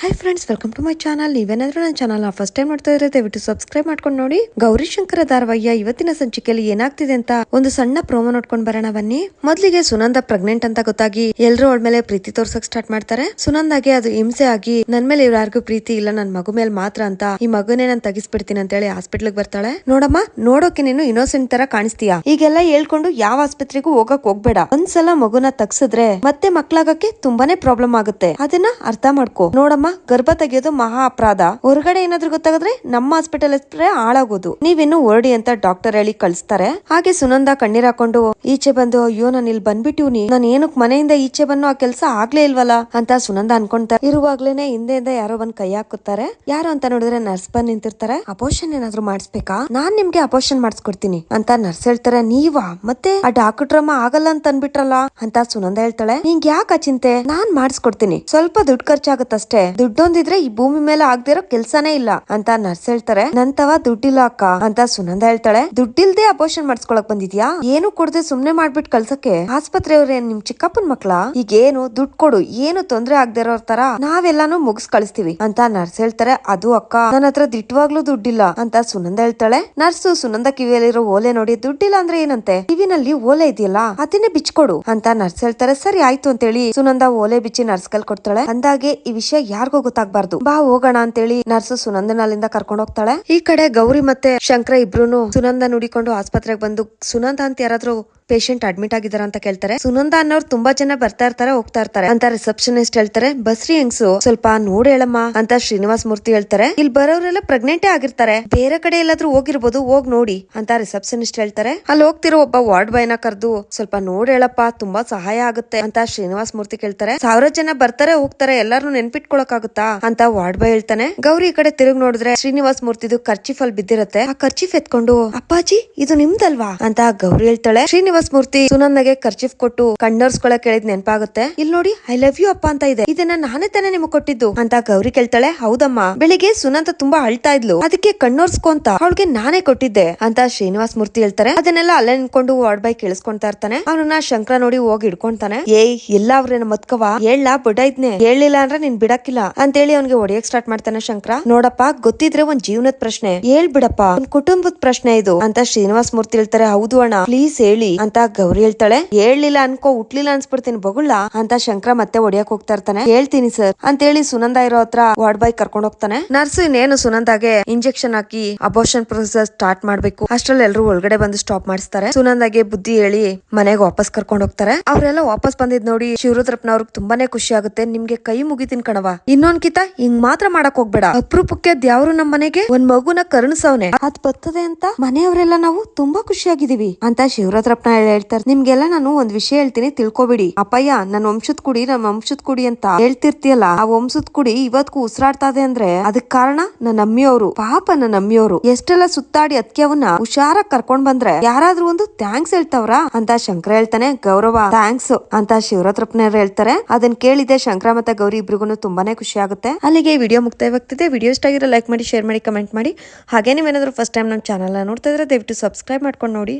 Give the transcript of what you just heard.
Hi friends welcome to my channel ನೀವೇನಾದ್ರೂ ನನ್ನ channel first time ನೋಡ್ತಾ ಇದ್ರೆ ದಯವಿಟ್ಟು ಸಬ್ಸ್ಕ್ರೈಬ್ ಮಾಡ್ಕೊಂಡು ನೋಡಿ. ಗೌರಿಶಂಕರ ಧಾರವಾಹಿಯ ಇವತ್ತಿನ ಸಂಚಿಕೆಯಲ್ಲಿ ಏನಾಗ್ತಿದೆ ಅಂತ ಒಂದು ಸಣ್ಣ ಪ್ರೋಮೋ ನೋಡ್ಕೊಂಡ್ ಬರೋಣ ಬನ್ನಿ. ಮೊದಲಿಗೆ ಸುನಂದ ಪ್ರೆಗ್ನೆಂಟ್ ಅಂತ ಗೊತ್ತಾಗಿ ಎಲ್ಲರೂ ಅವಳ ಮೇಲೆ ಪ್ರೀತಿ ತೋರ್ಸಕ್ ಸ್ಟಾರ್ಟ್ ಮಾಡ್ತಾರೆ. ಸುನಂದಾಗೆ ಅದು ಹಿಂಸೆ ಆಗಿ, ನನ್ ಮೇಲೆ ಯಾರಿಗೂ ಪ್ರೀತಿ ಇಲ್ಲ, ನನ್ ಮಗು ಮೇಲೆ ಮಾತ್ರ ಅಂತ ಈ ಮಗುನೇ ನಾನು ತೆಗಿಸ್ಬಿಡ್ತೀನಿ ಅಂತ ಹೇಳಿ ಹಾಸ್ಪಿಟ್ಲ್ಗೆ ಬರ್ತಾಳೆ. ನೋಡಮ್ಮ, ನೋಡೋಕೆ ನೀನು ಇನ್ನೋಸೆಂಟ್ ತರ ಕಾಣಿಸ್ತೀಯಾ? ಈಗೆಲ್ಲ ಹೇಳ್ಕೊಂಡು ಯಾವ ಆಸ್ಪತ್ರೆಗೂ ಹೋಗಕ್ ಹೋಗ್ಬೇಡ. ಒಂದ್ಸಲ ಮಗುನ ತಗ್ಸಿದ್ರೆ ಮತ್ತೆ ಮಕ್ಳಾಗಕ್ಕೆ ತುಂಬಾನೇ ಪ್ರಾಬ್ಲಮ್ ಆಗುತ್ತೆ. ಅದನ್ನ ಅರ್ಥ ಮಾಡ್ಕೋ. ನೋಡಮ್ಮ ಗರ್ಭ ತೆಗೆಯೋದು ಮಹಾ ಅಪರಾಧ. ಹೊರಗಡೆ ಏನಾದ್ರೂ ಗೊತ್ತಾಗಿದ್ರೆ ನಮ್ಮ ಹಾಸ್ಪಿಟಲ್ ಹೆಸರೇ ಹಾಳಾಗೋದು. ನೀವಿನ್ನು ಹೊರಡಿ ಅಂತ ಡಾಕ್ಟರ್ ಹೇಳಿ ಕಳಿಸ್ತಾರೆ. ಹಾಗೆ ಸುನಂದ ಕಣ್ಣೀರ್ ಹಾಕೊಂಡು, ಈಚೆ ಬಂದು, ಅಯ್ಯೋ, ನಾನು ಇಲ್ಲಿ ಬಂದ್ಬಿಟ್ಟಿವ್ನಿ ನಾನು ಏನಕ್ ಮನೆಯಿಂದ ಈಚೆ ಬಂದು ಆ ಕೆಲಸ ಆಗ್ಲೇ ಇಲ್ವಲ್ಲ ಅಂತ ಸುನಂದ ಅನ್ಕೊಂತಾರೆ. ಇರುವಾಗ್ಲೇನೆ ಹಿಂದೆಯಿಂದ ಯಾರೋ ಬಂದ್ ಕೈ ಹಾಕುತ್ತಾರೆ. ಯಾರು ಅಂತ ನೋಡಿದ್ರೆ ನರ್ಸ್ ಬಂದ್ ನಿಂತಿರ್ತಾರೆ. ಅಪೋಷನ್ ಏನಾದ್ರು ಮಾಡಿಸ್ಬೇಕಾ? ನಾನ್ ನಿಮ್ಗೆ ಅಪೋಷನ್ ಮಾಡಿಸ್ಕೊಡ್ತೀನಿ ಅಂತ ನರ್ಸ್ ಹೇಳ್ತಾರೆ. ನೀವಾ? ಮತ್ತೆ ಆ ಡಾಕ್ಟ್ರಮ್ಮ ಆಗಲ್ಲ ಅಂತ ಅನ್ಬಿಟ್ರಲ್ಲ ಅಂತ ಸುನಂದ ಹೇಳ್ತಾಳೆ. ನಿಂಗ್ ಯಾಕ ಚಿಂತೆ? ನಾನ್ ಮಾಡಿಸ್ಕೊಡ್ತೀನಿ. ಸ್ವಲ್ಪ ದುಡ್ಡು ಖರ್ಚಾಗತ್ತಷ್ಟೇ. ದುಡ್ಡೊಂದಿದ್ರೆ ಈ ಭೂಮಿ ಮೇಲೆ ಆಗ್ದಿರೋ ಕೆಲ್ಸಾನೇ ಇಲ್ಲ ಅಂತ ನರ್ಸ್ ಹೇಳ್ತಾರೆ. ನಂತವ ದುಡ್ಡಿಲ್ಲ ಅಕ್ಕ ಅಂತ ಸುನಂದ ಹೇಳ್ತಾಳೆ. ದುಡ್ಡಿಲ್ದೆ ಅಪೋಷನ್ ಮಾಡಿಸ್ಕೊಳಕ್ ಬಂದಿದ್ಯಾ? ಏನು ಕೊಡದೆ ಸುಮ್ನೆ ಮಾಡ್ಬಿಟ್ಟು ಕಳ್ಸಕ್ಕೆ? ಆಸ್ಪತ್ರೆಯವ್ರೆ ನಿಮ್ ಚಿಕ್ಕಪ್ಪನ್ ಮಕ್ಳ? ಈಗ ಏನು ದುಡ್ಡು ಕೊಡು, ಏನು ತೊಂದ್ರೆ ಆಗದೆ ಇರೋ ತರ? ನಾವೆಲ್ಲಾನು ಮುಗಿಸ್ ಕಳಿಸ್ತೀವಿ ಅಂತ ನರ್ಸ್ ಹೇಳ್ತಾರೆ. ಅದು ಅಕ್ಕ ನನ್ನ ಹತ್ರ ದಿಟ್ಟವಾಗ್ಲೂ ದುಡ್ಡಿಲ್ಲ ಅಂತ ಸುನಂದ ಹೇಳ್ತಾಳೆ. ನರ್ಸ್ ಸುನಂದ ಕಿವಿಯಲ್ಲಿರೋ ಓಲೆ ನೋಡಿ, ದುಡ್ಡಿಲ್ಲ ಅಂದ್ರೆ ಏನಂತೆ? ಕಿವಿನಲ್ಲಿ ಓಲೆ ಇದೆಯಲ್ಲ, ಅದನ್ನೇ ಬಿಚ್ಕೊಡು ಅಂತ ನರ್ಸ್ ಹೇಳ್ತಾರೆ. ಸರಿ, ಆಯ್ತು ಅಂತೇಳಿ ಸುನಂದ ಓಲೆ ಬಿಚ್ಚಿ ನರ್ಸ್ ಕಲ್ ಕೊಡ್ತಾಳೆ. ಅಂದಾಗೆ ಈ ವಿಷಯ ಯಾರಿಗೂ ಗೊತ್ತಾಗ್ಬಾರ್ದು. ಬಾ ಹೋಗೋಣ ಅಂತೇಳಿ ನರ್ಸ್ ಸುನಂದನ ಅಲ್ಲಿಂದ ಕರ್ಕೊಂಡು ಹೋಗ್ತಾಳೆ. ಈ ಕಡೆ ಗೌರಿ ಮತ್ತೆ ಶಂಕರ ಇಬ್ರು ಸುನಂದ ನುಡಿಕೊಂಡು ಆಸ್ಪತ್ರೆಗೆ ಬಂದು, ಸುನಂದ ಅಂತ ಯಾರಾದ್ರೂ ಪೇಷಂಟ್ ಅಡ್ಮಿಟ್ ಆಗಿದಾರ ಅಂತ ಕೇಳ್ತಾರೆ. ಸುನಂದ ಅನ್ನೋರು ತುಂಬಾ ಜನ ಬರ್ತಾ ಇರ್ತಾರೆ, ಹೋಗ್ತಾ ಇರ್ತಾರೆ. ಅಂತ ರಿಸೆಪ್ಷನಿಸ್ಟ್ ಹೇಳ್ತಾರೆ, ಬಸ್ರಿ ಹೆಂಗ್ಸು? ಸ್ವಲ್ಪ ನೋಡಿ ಹೇಳಮ್ಮ ಅಂತ ಶ್ರೀನಿವಾಸ್ ಮೂರ್ತಿ ಹೇಳ್ತಾರೆ. ಇಲ್ಲಿ ಬರೋರೆಲ್ಲ ಪ್ರೆಗ್ನೆಂಟೇ ಆಗಿರ್ತಾರೆ. ಬೇರೆ ಕಡೆ ಎಲ್ಲಾದ್ರೂ ಹೋಗಿರ್ಬೋದು, ಹೋಗ್ ನೋಡಿ ಅಂತ ರಿಸೆಪ್ಷನಿಸ್ಟ್ ಹೇಳ್ತಾರೆ. ಅಲ್ಲಿ ಹೋಗ್ತಿರೋ ಒಬ್ಬ ವಾರ್ಡ್ ಬಾಯ್ನ ಕರೆದು, ಸ್ವಲ್ಪ ನೋಡಿ ಹೇಳಪ್ಪ, ತುಂಬಾ ಸಹಾಯ ಆಗುತ್ತೆ ಅಂತ ಶ್ರೀನಿವಾಸ್ ಮೂರ್ತಿ ಕೇಳ್ತಾರೆ. ಸಾವಿರ ಜನ ಬರ್ತಾರೆ, ಹೋಗ್ತಾರೆ ಎಲ್ಲಾರು ನೆನ್ಪಿಟ್ಕೊಳಕಾಗುತ್ತಾ ಅಂತ ವಾರ್ಡ್ ಬಾಯ್ ಹೇಳ್ತಾನೆ. ಗೌರಿ ಈ ಕಡೆ ತಿರುಗ್ ನೋಡಿದ್ರೆ ಶ್ರೀನಿವಾಸ್ ಮೂರ್ತಿದು ಖರ್ಚಿಫ್ ಅಲ್ಲಿ ಬಿದ್ದಿರತ್ತೆ. ಆ ಖರ್ಚಿಫ್ ಎತ್ಕೊಂಡು, ಅಪ್ಪಾಜಿ, ಇದು ನಿಮ್ದಲ್ವಾ? ಅಂತ ಗೌರಿ ಹೇಳ್ತಾಳೆ. ಶ್ರೀನಿವಾಸ್ ಮೂರ್ತಿ ಸುನಂದಗೆ ಖರ್ಚಿಫ್ ಕೊಟ್ಟು ಕಣ್ಣರ್ಸ್ಕೊಳಕ್ ಹೇಳಿದ್ ನೆನಪಾಗುತ್ತೆ. ಇಲ್ಲಿ ನೋಡಿ, ಐ ಲವ್ ಯು ಅಪ್ಪ ಅಂತ ಇದೆ. ಇದನ್ನ ನಾನೇ ತಾನೇ ನಿಮಗ್ ಕೊಟ್ಟಿದ್ದು. ಅಂತ ಗೌರಿ ಕೇಳ್ತಾಳೆ, ಹೌದಮ್ಮ. ಬೆಳಿಗ್ಗೆ ಸುನಂದ ತುಂಬಾ ಅಳ್ತಾ ಇದ್ಲು. ಅದಕ್ಕೆ ಕಣ್ಣೋರ್ಸ್ಕೊ ಅಂತ ಅವಳಿಗೆ ನಾನೇ ಕೊಟ್ಟಿದ್ದೆ ಅಂತ ಶ್ರೀನಿವಾಸ್ ಮೂರ್ತಿ ಹೇಳ್ತಾರೆ. ಅದನ್ನೆಲ್ಲ ಅಲ್ಲೇ ನಿಂತ್ಕೊಂಡು ವಾರ್ಡ್ ಬಾಯ್ ಕೇಳಿಸ್ಕೊಂತಾ ಇರ್ತಾನೆ. ಅವನನ್ನ ಶಂಕರ ನೋಡಿ ಹೋಗಿ ಹಿಡ್ಕೊಂತಾನೆ. ಏಯ್ ಎಲ್ಲ ಅವ್ರೇನ ಮತ್ಕವ ಹೇಳ ಬುಡ ಇದ್ನೆ. ಹೇಳಿಲ್ಲ ಅಂದ್ರೆ ನೀನ್ ಬಿಡಕ್ಕಿಲ್ಲ ಅಂತೇಳಿ ಅವ್ನಿಗೆ ಹೊಡಿಯಕ್ ಸ್ಟಾರ್ಟ್ ಮಾಡ್ತಾನೆ ಶಂಕರ. ನೋಡಪ್ಪ, ಗೊತ್ತಿದ್ರೆ ಒಂದ್ ಜೀವನದ ಪ್ರಶ್ನೆ. ಹೇಳ್ಬಿಡಪ್ಪ ಒಂದ್ ಕುಟುಂಬದ ಪ್ರಶ್ನೆ ಇದು ಅಂತ ಶ್ರೀನಿವಾಸ್ ಮೂರ್ತಿ ಹೇಳ್ತಾರೆ. ಹೌದು ಅಣ್ಣ ಪ್ಲೀಸ್ ಹೇಳಿ ಅಂತ ಗೌರಿ ಹೇಳ್ತಾಳೆ. ಹೇಳ್ಲಿಲ್ಲ ಅನ್ಕೋ, ಹುಟ್ಲಿಲ್ಲ ಅನ್ಸ್ಬಿಡ್ತೀನಿ ಬಗುಳ್ಳ ಅಂತ ಶಂಕರ ಮತ್ತೆ ಹೊಡಿಯಕ್ ಹೋಗ್ತಾ ಇರ್ತಾನೆ. ಹೇಳ್ತೀನಿ ಸರ್ ಅಂತೇಳಿ ಸುನಂದ ಇರೋ ಹತ್ರ ವಾರ್ಡ್ ಬಾಯ್ ಕರ್ಕೊಂಡ್ ಹೋಗ್ತಾನೆ. ನರ್ಸ್ ಇನ್ನೇನು ಸುನಂದಾಗೆ ಇಂಜೆಕ್ಷನ್ ಹಾಕಿ ಅಬೋರ್ಷನ್ ಪ್ರೊಸೆಸ್ ಸ್ಟಾರ್ಟ್ ಮಾಡ್ಬೇಕು. ಅಷ್ಟ್ರಲ್ಲಿ ಎಲ್ರು ಒಳಗಡೆ ಬಂದು ಸ್ಟಾಪ್ ಮಾಡಿಸ್ತಾರೆ. ಸುನಂದಾಗೆ ಬುದ್ಧಿ ಹೇಳಿ ಮನೆಗೆ ವಾಪಸ್ ಕರ್ಕೊಂಡ್ ಹೋಗ್ತಾರೆ. ಅವ್ರೆಲ್ಲ ವಾಪಸ್ ಬಂದಿದ್ ನೋಡಿ ಶಿವರುದ್ರಪ್ಪನವ್ರಿಗೆ ತುಂಬಾನೇ ಖುಷಿ ಆಗುತ್ತೆ. ನಿಮ್ಗೆ ಕೈ ಮುಗಿತೀನಿ ಕಣವ ಇನ್ನೊಂದ್ ಕಿತ ಹಿಂಗ್ ಮಾತ್ರ ಮಾಡಕ್ ಹೋಗ್ಬೇಡ. ಅಪ್ರೂಪಕ್ಕೆ ದ್ಯಾವ್ರು ನಮ್ ಮನೆಗೆ ಒಂದ್ ಮಗುನ ಕರುಣಿಸವನೆ. ಅದ್ ಬರ್ತದೆ ಅಂತ ಮನೆಯವರೆಲ್ಲ ನಾವು ತುಂಬಾ ಖುಷಿಯಾಗಿದೀವಿ ಅಂತ ಶಿವರುದ್ರಪ್ಪನ ಹೇಳ್ತಾರೆ. ನಿಮ್ಗೆಲ್ಲ ನಾನು ಒಂದ್ ವಿಷಯ ಹೇಳ್ತೀನಿ, ತಿಳ್ಕೊಬಿಡಿ. ಅಪ್ಪಯ್ಯ, ನನ್ ವಂಶದ ಕುಡಿ ನಮ್ಮ ವಂಶದ ಕುಡಿ ಅಂತ ಹೇಳ್ತಿರ್ತೀಯಲ್ಲ, ಆ ವಂಶದ ಕುಡಿ ಇವತ್ಗೂ ಉಸಿರಾಡ್ತಾ ಇದೆ ಅಂದ್ರೆ ಅದಕ್ ಕಾರಣ ನನ್ನ ಅಮ್ಮಿಯವರು ಪಾಪ ನನ್ನ ಅಮ್ಮಿಯವರು ಎಷ್ಟೆಲ್ಲ ಸುತ್ತಾಡಿ ಅದಕ್ಕೆ ಹುಷಾರಾಗಿ ಕರ್ಕೊಂಡ್ ಬಂದ್ರೆ ಯಾರಾದ್ರೂ ಒಂದು ಥ್ಯಾಂಕ್ಸ್ ಹೇಳ್ತಾವ್ರ ಅಂತ ಶಂಕರ ಹೇಳ್ತಾನೆ, ಗೌರವ, ಥ್ಯಾಂಕ್ಸ್ ಅಂತ ಶಿವರಾತ್ರಪ್ಪನವ್ರು ಹೇಳ್ತಾರೆ. ಅದನ್ನ ಕೇಳಿದೆ ಶಂಕರ ಮತ್ತೆ ಗೌರಿ ಇಬ್ರಿಗೂ ತುಂಬಾನೇ ಖುಷಿ ಆಗುತ್ತೆ. ಅಲ್ಲಿಗೆ ವಿಡಿಯೋ ಮುಕ್ತಾಯವಾಗ್ತಿದೆ. ವಿಡಿಯೋ ಇಷ್ಟ ಆಗಿರೋ ಲೈಕ್ ಮಾಡಿ, ಶೇರ್ ಮಾಡಿ, ಕಮೆಂಟ್ ಮಾಡಿ. ಹಾಗೆ ನೀವೇನಾದ್ರೂ ಫಸ್ಟ್ ಟೈಮ್ ನಮ್ಮ ಚಾನಲ್ ನೋಡ್ತಾ ಇದ್ರೆ ದಯವಿಟ್ಟು ಸಬ್ಸ್ಕ್ರೈಬ್ ಮಾಡ್ಕೊಂಡು ನೋಡಿ.